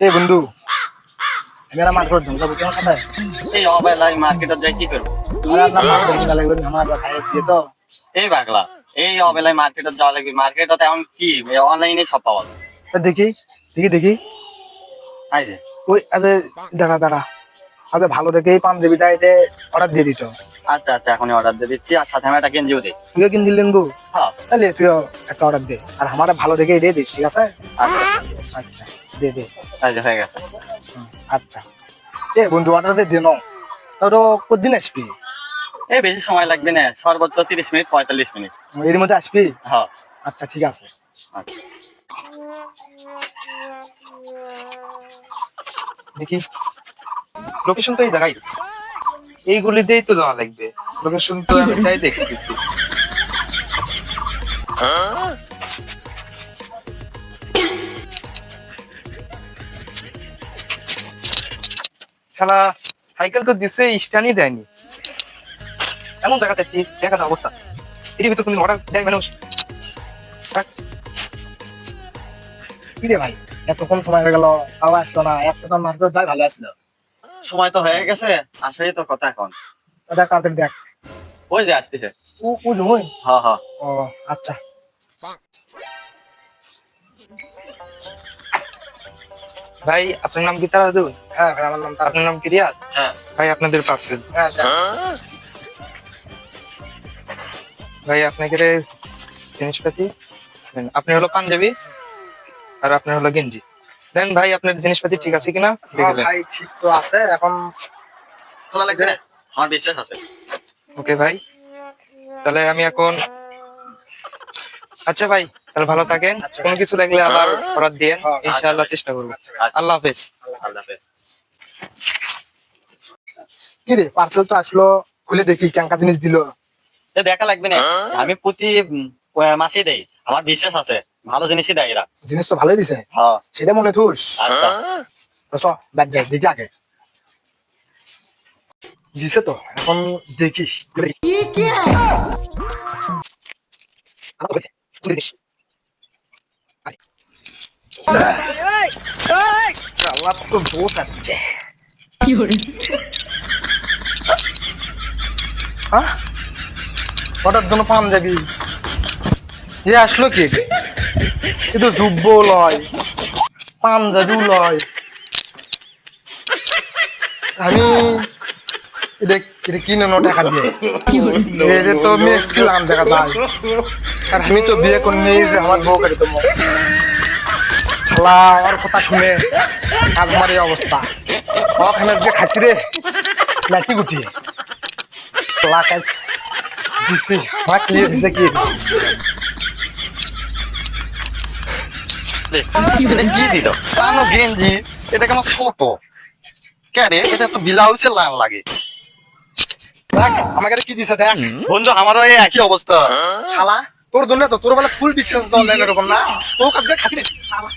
এ বন্ধু আমি আর মার্কেট যাব যাব সাথে এই অবেলায় মার্কেটে যাই কি করব? লাগবে আমার দিয়ে তো। এই পাগলা এই অবেলায় মার্কেটে যাওয়া লাগবে। মার্কেটে এখন কি? অনলাইনে সব পাওয়া যায়। দেখি দেখি দেখি। ওই আরে দাঁড়া দাঁড়া। ভালো দেখে এই পাঞ্জাবিটা এটা অর্ডার দিয়ে দিত। আচ্ছা আচ্ছা এখনই অর্ডার দিয়ে দিচ্ছি। আর সাথে আমি একটা গেঞ্জিও দিই। তুইও কিন দিলেন গো হ্যাঁ। তাহলে তুইও একটা অর্ডার দে। আর আমার ভালো দেখে এটাই দিস ঠিক আছে? আচ্ছা। আচ্ছা। দে দে। হয়ে গেছে। আচ্ছা। এ বন্ধু অর্ডার দিয়ে দে নাও তাও তো কদিন আসবি? এই বেশি সময় লাগবে না সর্বোচ্চ তিরিশ মিনিট পঁয়তাল্লিশ মিনিট। এর মধ্যে আসবি? হ্যাঁ। আচ্ছা ঠিক আছে। আচ্ছা। দেখি। লোকেশন তো এই জায়গায়। এইগুলিতেই তো দেওয়া লাগবে। লোকেশন তো আমি তাই দেখে দিচ্ছি। শালা সাইকেল তো দিছে স্ট্যান্ডই দেয়নি। এমন জায়গাতে আছি দেখা যায় অবস্থা? এর ভিতর তুমি অর্ডার দেয় মানুষ? কি রে ভাই এতক্ষণ সময় হয়ে গেল তাও আসলো না এতক্ষণ যাই ভালো আসলো। সময় তো হয়ে গেছে আসলেই তো কথা এখন। দেখ কালকে দেখ। ওই যে আসতেছে। ও ও জমই হ্যাঁ হ্যাঁ ও আচ্ছা। ভাই আপনার নাম কি তারা দেবেন হ্যাঁ ভাই আমার নাম তার আপনার নাম কি হ্যাঁ। ভাই আপনাদের পার্সেল হ্যাঁ ভাই আপনাকে জিনিসপাতি। আপনি হলো পাঞ্জাবি আর আপনার হলো গেঞ্জি। দেন ভাই আপনার জিনিসপাতি ঠিক আছে কিনা? হ্যাঁ, ভাই ঠিক তো আছে এখন খোলা লাগবে না? আমার বিশ্বাস আছে। ওকে ভাই তাহলে আমি এখন আচ্ছা ভাই তাহলে ভালো থাকেন। আচ্ছা। কোনো কিছু লাগলে আবার অর্ডার দিয়ে হ্যাঁ, ইনশাআল্লাহ চেষ্টা করব। আচ্ছা, আল্লাহ হাফেজ। আল্লাহ হাফেজ। কি রে পার্সেল তো আসলো খুলে দেখি ক্যাঙ্কা জিনিস দিল দেখা লাগবে না আমি প্রতি মাসেই দেই আমার বিশ্বাস আছে ভালো জিনিসই দেয় এরা জিনিস তো ভালোই দিছে হ্যাঁ সেটা মনে থুস আচ্ছা তো ব্যাগ যাই দেখি আগে দিছে তো এখন দেখি তো বউ থাকছে হ্যাঁ ওটার জন্য পাঞ্জাবি। এ আসলো কি? এ তো যুব্য লয়, পাঞ্জাবিও লয়। আমি, এটা এটা কিনে নো টাকা দিয়ে। এটা তো মেসছিলাম দেখা যায়। আর আমি তো বিয়ে করে নিয়ে যে কথা শুনে খাসি রে, লাঠি গুটি। আমার ক্লিয়ার দিছে কি? এটা কি দিল? সানো গেঞ্জি এটা কেমন ছোট? কেরে এটা তো ব্লাউজে লাল লাগে। দেখ আমাকে কি দিছে দেখ। বন্ধু আমারও এই একই অবস্থা। শালা তোর জন্য তো তোর বেলা ফুল বিশ্বাস এরকম না? তোর কাছে খাসি শালা।